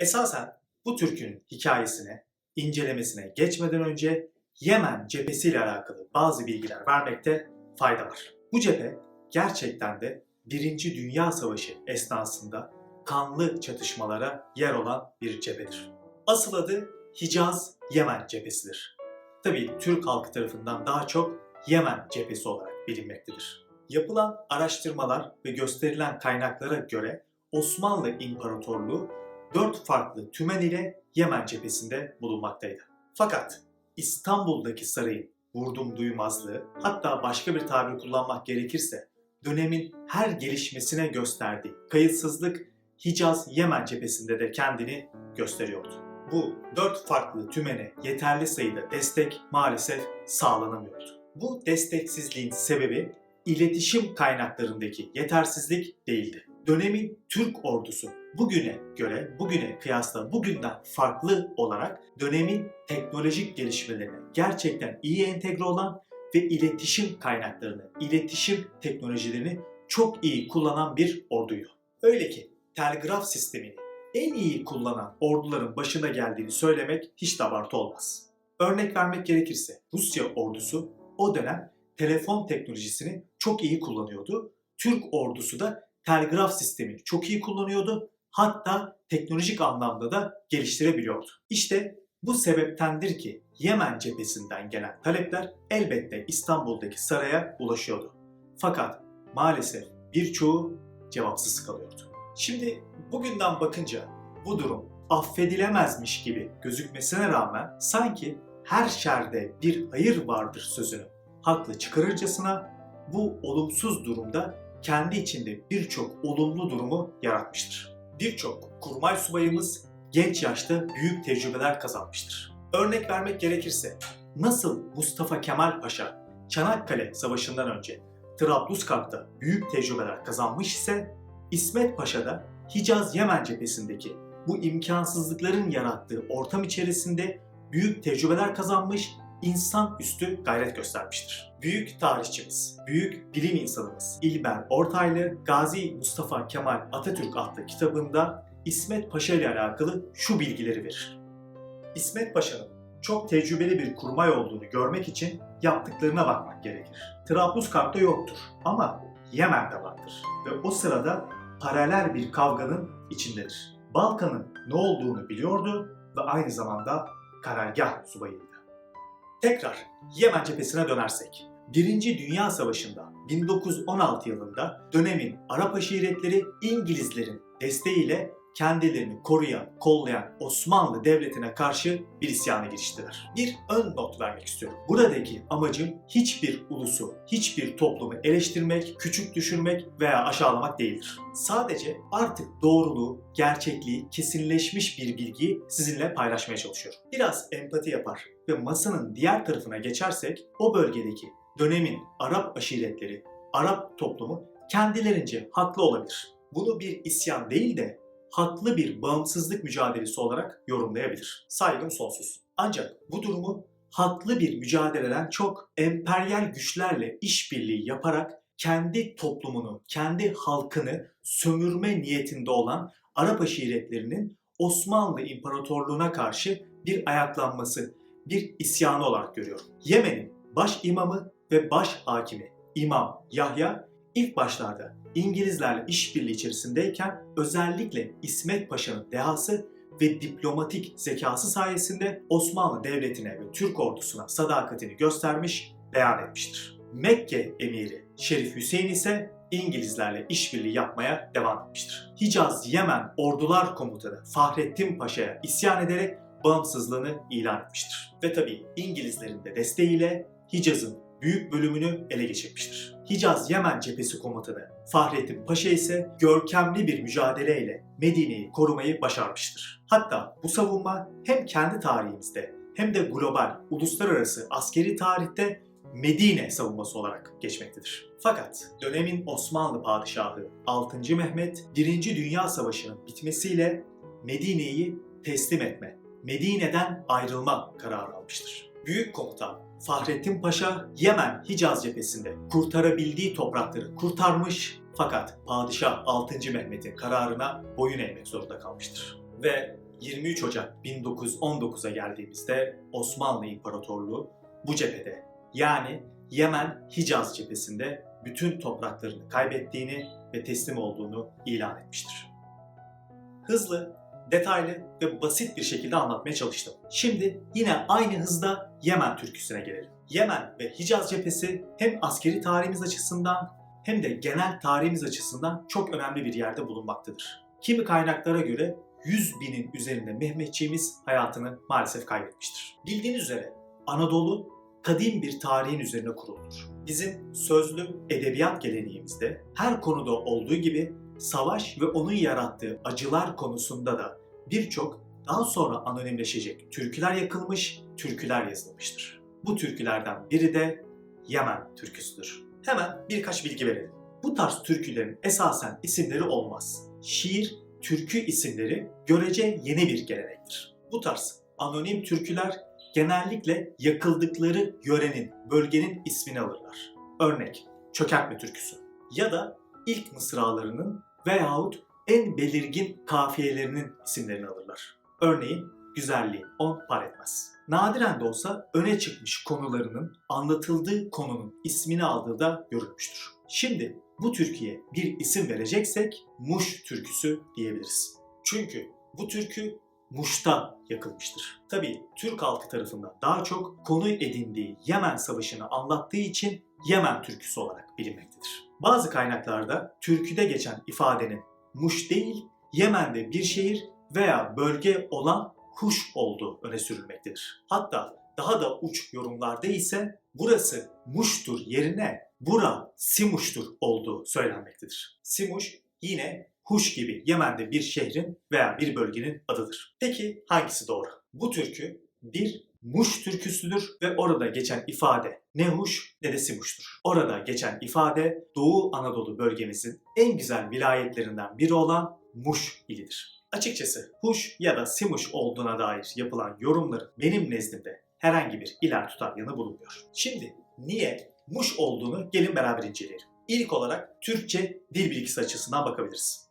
Esasen bu türkünün hikayesine, incelemesine geçmeden önce Yemen cephesiyle alakalı bazı bilgiler vermekte fayda var. Bu cephe gerçekten de Birinci Dünya Savaşı esnasında kanlı çatışmalara yer olan bir cephedir. Asıl adı Hicaz Yemen cephesidir. Tabii Türk halkı tarafından daha çok Yemen cephesi olarak bilinmektedir. Yapılan araştırmalar ve gösterilen kaynaklara göre Osmanlı İmparatorluğu dört farklı tümen ile Yemen cephesinde bulunmaktaydı. Fakat İstanbul'daki sarayın vurdum duymazlığı, hatta başka bir tabir kullanmak gerekirse dönemin her gelişmesine gösterdiği kayıtsızlık Hicaz Yemen cephesinde de kendini gösteriyordu. Bu dört farklı tümene yeterli sayıda destek maalesef sağlanamıyordu. Bu desteksizliğin sebebi iletişim kaynaklarındaki yetersizlik değildi. Dönemin Türk ordusu bugüne göre, bugüne kıyasla bugünden farklı olarak dönemin teknolojik gelişmelerine gerçekten iyi entegre olan ve iletişim kaynaklarını, iletişim teknolojilerini çok iyi kullanan bir orduydu. Öyle ki telgraf sistemini en iyi kullanan orduların başına geldiğini söylemek hiç de abartı olmaz. Örnek vermek gerekirse Rusya ordusu o dönem telefon teknolojisini çok iyi kullanıyordu. Türk ordusu da telgraf sistemini çok iyi kullanıyordu. Hatta teknolojik anlamda da geliştirebiliyordu. İşte bu sebeptendir ki Yemen cephesinden gelen talepler elbette İstanbul'daki saraya ulaşıyordu. Fakat maalesef birçoğu cevapsız kalıyordu. Şimdi bugünden bakınca bu durum affedilemezmiş gibi gözükmesine rağmen sanki her şerde bir hayır vardır sözünü haklı çıkarırcasına bu olumsuz durumda kendi içinde birçok olumlu durumu yaratmıştır. Birçok kurmay subayımız genç yaşta büyük tecrübeler kazanmıştır. Örnek vermek gerekirse nasıl Mustafa Kemal Paşa Çanakkale Savaşı'ndan önce Trablusgarp'ta büyük tecrübeler kazanmış ise İsmet Paşa da Hicaz Yemen cephesindeki bu imkansızlıkların yarattığı ortam içerisinde büyük tecrübeler kazanmış, insan üstü gayret göstermiştir. Büyük tarihçimiz, büyük bilim insanımız İlber Ortaylı Gazi Mustafa Kemal Atatürk adlı kitabında İsmet Paşa ile alakalı şu bilgileri verir. İsmet Paşa'nın çok tecrübeli bir kurmay olduğunu görmek için yaptıklarına bakmak gerekir. Trablusgarp'ta yoktur ama Yemen'de vardır ve o sırada paralel bir kavganın içindedir. Balkan'ın ne olduğunu biliyordu ve aynı zamanda karargah subayıydı. Tekrar Yemen cephesine dönersek, Birinci Dünya Savaşı'nda 1916 yılında dönemin Arap aşiretleri İngilizlerin desteğiyle kendilerini koruyan, kollayan Osmanlı Devleti'ne karşı bir isyana giriştiler. Bir ön not vermek istiyorum. Buradaki amacım hiçbir ulusu, hiçbir toplumu eleştirmek, küçük düşürmek veya aşağılamak değildir. Sadece artık doğruluğu, gerçekliği, kesinleşmiş bir bilgiyi sizinle paylaşmaya çalışıyorum. Biraz empati yapar ve masanın diğer tarafına geçersek o bölgedeki dönemin Arap aşiretleri, Arap toplumu kendilerince haklı olabilir. Bunu bir isyan değil de haklı bir bağımsızlık mücadelesi olarak yorumlayabilir. Saygım sonsuz. Ancak bu durumu haklı bir mücadeleden çok emperyal güçlerle işbirliği yaparak kendi toplumunu, kendi halkını sömürme niyetinde olan Arap aşiretlerinin Osmanlı İmparatorluğu'na karşı bir ayaklanması, bir isyanı olarak görüyorum. Yemen'in baş imamı ve baş hakimi İmam Yahya ilk başlarda İngilizlerle işbirliği içerisindeyken özellikle İsmet Paşa'nın dehası ve diplomatik zekası sayesinde Osmanlı Devleti'ne ve Türk ordusuna sadakatini göstermiş, beyan etmiştir. Mekke emiri Şerif Hüseyin ise İngilizlerle işbirliği yapmaya devam etmiştir. Hicaz Yemen Ordular Komutanı Fahrettin Paşa'ya isyan ederek bağımsızlığını ilan etmiştir. Ve tabii İngilizlerin de desteğiyle Hicaz'ın büyük bölümünü ele geçirmiştir. Hicaz Yemen Cephesi Komutanı Fahrettin Paşa ise görkemli bir mücadeleyle Medine'yi korumayı başarmıştır. Hatta bu savunma hem kendi tarihimizde hem de global, uluslararası askeri tarihte Medine savunması olarak geçmektedir. Fakat dönemin Osmanlı padişahı 6. Mehmet 1. Dünya Savaşı'nın bitmesiyle Medine'yi teslim etme, Medine'den ayrılma kararı almıştır. Büyük komutan Fahrettin Paşa Yemen Hicaz cephesinde kurtarabildiği toprakları kurtarmış fakat Padişah 6. Mehmet'in kararına boyun eğmek zorunda kalmıştır. Ve 23 Ocak 1919'a geldiğimizde Osmanlı İmparatorluğu bu cephede yani Yemen Hicaz cephesinde bütün topraklarını kaybettiğini ve teslim olduğunu ilan etmiştir. Hızlı, detaylı ve basit bir şekilde anlatmaya çalıştım. Şimdi yine aynı hızda Yemen türküsüne gelelim. Yemen ve Hicaz cephesi hem askeri tarihimiz açısından hem de genel tarihimiz açısından çok önemli bir yerde bulunmaktadır. Kimi kaynaklara göre 100 binin üzerinde Mehmetçiğimiz hayatını maalesef kaybetmiştir. Bildiğiniz üzere Anadolu kadim bir tarihin üzerine kuruludur. Bizim sözlü edebiyat geleneğimizde her konuda olduğu gibi savaş ve onun yarattığı acılar konusunda da birçok daha sonra anonimleşecek türküler yakılmış, türküler yazılmıştır. Bu türkülerden biri de Yemen türküsüdür. Hemen birkaç bilgi verelim. Bu tarz türkülerin esasen isimleri olmaz. Şiir, türkü isimleri görece yeni bir gelenektir. Bu tarz anonim türküler genellikle yakıldıkları yörenin, bölgenin ismini alırlar. Örnek, çökertme türküsü ya da ilk mısralarının veyahut en belirgin kafiyelerinin isimlerini alırlar. Örneğin güzelliğin on par etmez. Nadiren de olsa öne çıkmış konularının anlatıldığı konunun ismini aldığı da görülmüştür. Şimdi bu türküye bir isim vereceksek Muş türküsü diyebiliriz. Çünkü bu türkü Muş'ta yakılmıştır. Tabi Türk halkı tarafından daha çok konu edindiği Yemen Savaşı'nı anlattığı için Yemen türküsü olarak bilinmektedir. Bazı kaynaklarda türküde geçen ifadenin Muş değil, Yemen'de bir şehir veya bölge olan Huş olduğu öne sürülmektedir. Hatta daha da uç yorumlarda ise burası Muş'tur yerine bura Simuş'tur olduğu söylenmektedir. Simuş yine Huş gibi Yemen'de bir şehrin veya bir bölgenin adıdır. Peki hangisi doğru? Bu türkü bir Muş türküsüdür ve orada geçen ifade ne Huş ne de Simuş'tur. Orada geçen ifade Doğu Anadolu bölgemizin en güzel vilayetlerinden biri olan Muş ilidir. Açıkçası Huş ya da Simuş olduğuna dair yapılan yorumların benim nezdimde herhangi bir iler tutar yanı bulunmuyor. Şimdi niye Muş olduğunu gelin beraber inceleyelim. İlk olarak Türkçe dil bilgisi açısından bakabiliriz.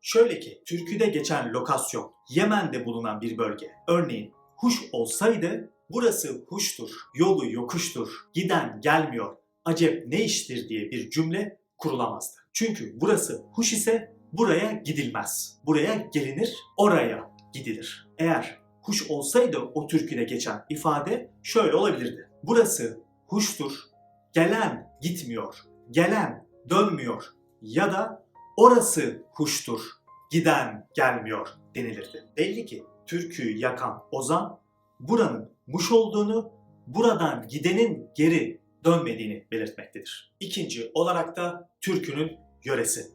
Şöyle ki türküde geçen lokasyon Yemen'de bulunan bir bölge. Örneğin Huş olsaydı burası Huş'tur, yolu yokuştur, giden gelmiyor, acep ne iştir diye bir cümle kurulamazdı. Çünkü burası Huş ise buraya gidilmez. Buraya gelinir, oraya gidilir. Eğer Huş olsaydı o türküde geçen ifade şöyle olabilirdi. Burası Huş'tur, gelen gitmiyor, gelen dönmüyor ya da orası Huş'tur, giden gelmiyor denilirdi. Belli ki türküyü yakan Ozan buranın Muş olduğunu, buradan gidenin geri dönmediğini belirtmektedir. İkinci olarak da türkünün yöresi.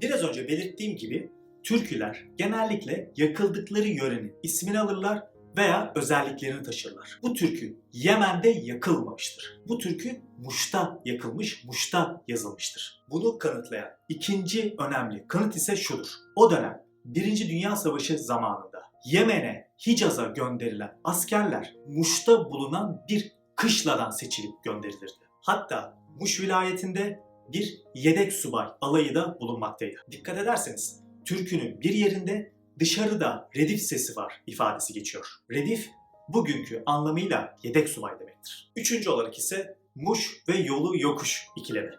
Biraz önce belirttiğim gibi türküler genellikle yakıldıkları yörenin ismini alırlar veya özelliklerini taşırlar. Bu türkü Yemen'de yakılmamıştır. Bu türkü Muş'ta yakılmış, Muş'ta yazılmıştır. Bunu kanıtlayan ikinci önemli kanıt ise şudur. O dönem Birinci Dünya Savaşı zamanında Yemen'e, Hicaz'a gönderilen askerler Muş'ta bulunan bir kışladan seçilip gönderilirdi. Hatta Muş vilayetinde bir yedek subay alayı da bulunmaktaydı. Dikkat ederseniz türkünün bir yerinde dışarıda redif sesi var ifadesi geçiyor. Redif bugünkü anlamıyla yedek subay demektir. Üçüncü olarak ise muş ve yolu yokuş ikilemi.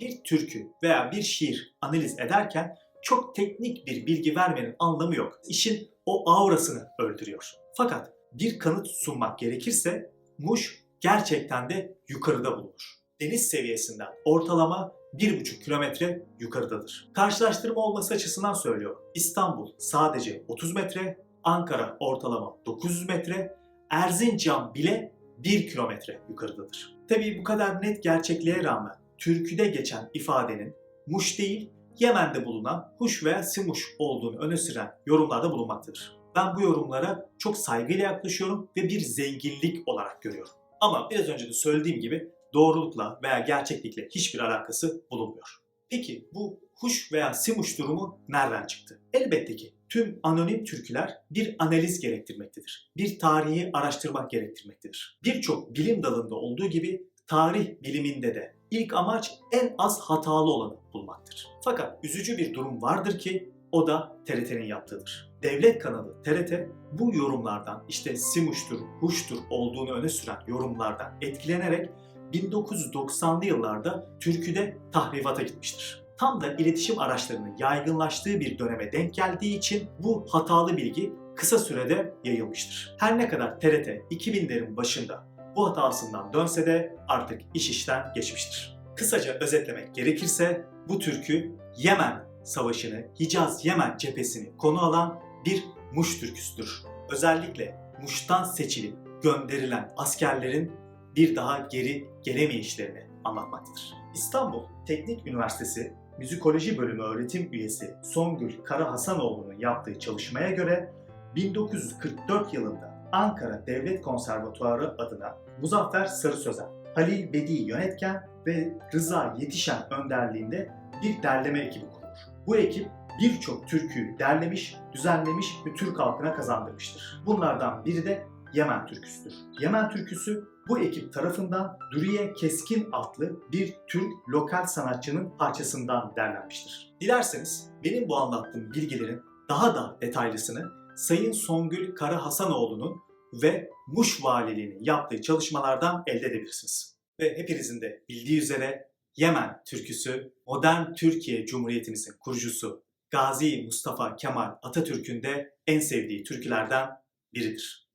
Bir türkü veya bir şiir analiz ederken çok teknik bir bilgi vermenin anlamı yok. İşin o aurasını öldürüyor. Fakat bir kanıt sunmak gerekirse Muş gerçekten de yukarıda bulunur. Deniz seviyesinden ortalama 1,5 kilometre yukarıdadır. Karşılaştırma olması açısından söylüyorum. İstanbul sadece 30 metre, Ankara ortalama 900 metre, Erzincan bile 1 kilometre yukarıdadır. Tabii bu kadar net gerçekliğe rağmen türküde geçen ifadenin Muş değil, Yemen'de bulunan Huş veya Simuş olduğunu öne süren yorumlarda bulunmaktadır. Ben bu yorumlara çok saygıyla yaklaşıyorum ve bir zenginlik olarak görüyorum. Ama biraz önce de söylediğim gibi doğrulukla veya gerçeklikle hiçbir alakası bulunmuyor. Peki bu Huş veya Simuş durumu nereden çıktı? Elbette ki tüm anonim türküler bir analiz gerektirmektedir. Bir tarihi araştırmak gerektirmektedir. Birçok bilim dalında olduğu gibi tarih biliminde de ilk amaç en az hatalı olanı bulmaktır. Fakat üzücü bir durum vardır ki o da TRT'nin yaptığıdır. Devlet kanalı TRT bu yorumlardan işte Simuş'tur, Huş'tur olduğunu öne süren yorumlardan etkilenerek 1990'lı yıllarda türküde tahrifata gitmiştir. Tam da iletişim araçlarının yaygınlaştığı bir döneme denk geldiği için bu hatalı bilgi kısa sürede yayılmıştır. Her ne kadar TRT 2000'lerin başında bu hatasından dönse de artık iş işten geçmiştir. Kısaca özetlemek gerekirse bu türkü Yemen Savaşı'nı, Hicaz-Yemen cephesini konu alan bir Muş türküsüdür. Özellikle Muş'tan seçilip gönderilen askerlerin bir daha geri gelemeyişlerini anlatmaktadır. İstanbul Teknik Üniversitesi Müzikoloji Bölümü öğretim üyesi Songül Kara Hasanoğlu'nun yaptığı çalışmaya göre 1944 yılında Ankara Devlet Konservatuarı adına Muzaffer Sarı Sözen, Halil Bedi Yönetken ve Rıza Yetişen önderliğinde bir derleme ekibi kurulur. Bu ekip birçok türküyü derlemiş, düzenlemiş ve Türk halkına kazandırmıştır. Bunlardan biri de Yemen türküsüdür. Yemen türküsü bu ekip tarafından Duriye Keskin adlı bir Türk lokal sanatçının parçasından derlenmiştir. Dilerseniz benim bu anlattığım bilgilerin daha da detaylısını Sayın Songül Kara Hasanoğlu'nun ve Muş Valiliği'nin yaptığı çalışmalardan elde edebilirsiniz. Ve hepinizin de bildiği üzere Yemen türküsü modern Türkiye Cumhuriyetimizin kurucusu Gazi Mustafa Kemal Atatürk'ün de en sevdiği türkülerden biridir.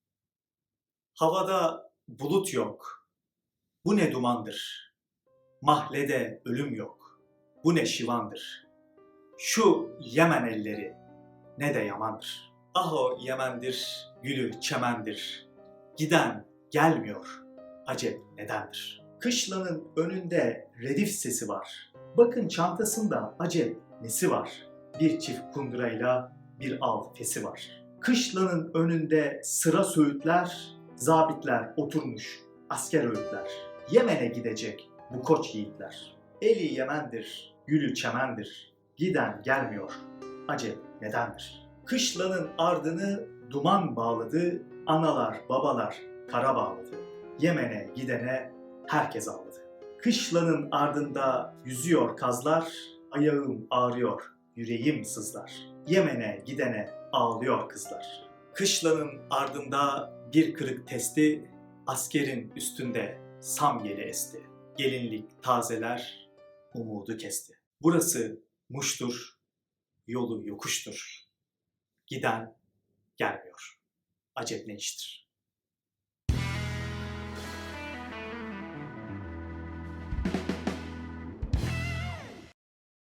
Havada bulut yok, bu ne dumandır. Mahlede ölüm yok, bu ne şivandır. Şu Yemen elleri ne de yamandır. Ah o Yemen'dir, gülü çemendir. Giden gelmiyor, acep nedendir. Kışlanın önünde redif sesi var. Bakın çantasında acep nesi var? Bir çift kundurayla bir al fesi var. Kışlanın önünde sıra söğütler, zabitler oturmuş, asker öğütler. Yemen'e gidecek bu koç yiğitler. Eli Yemen'dir, gülü çemendir. Giden gelmiyor, acep nedendir? Kışlanın ardını duman bağladı, analar babalar kara bağladı. Yemen'e gidene herkes ağladı. Kışlanın ardında yüzüyor kazlar, ayağım ağrıyor, yüreğim sızlar. Yemen'e gidene ağlıyor kızlar. Kışlanın ardında bir kırık testi, askerin üstünde samyeli esti. Gelinlik tazeler, umudu kesti. Burası Muş'tur, yolu yokuştur. Giden gelmiyor. Acep ne iştir?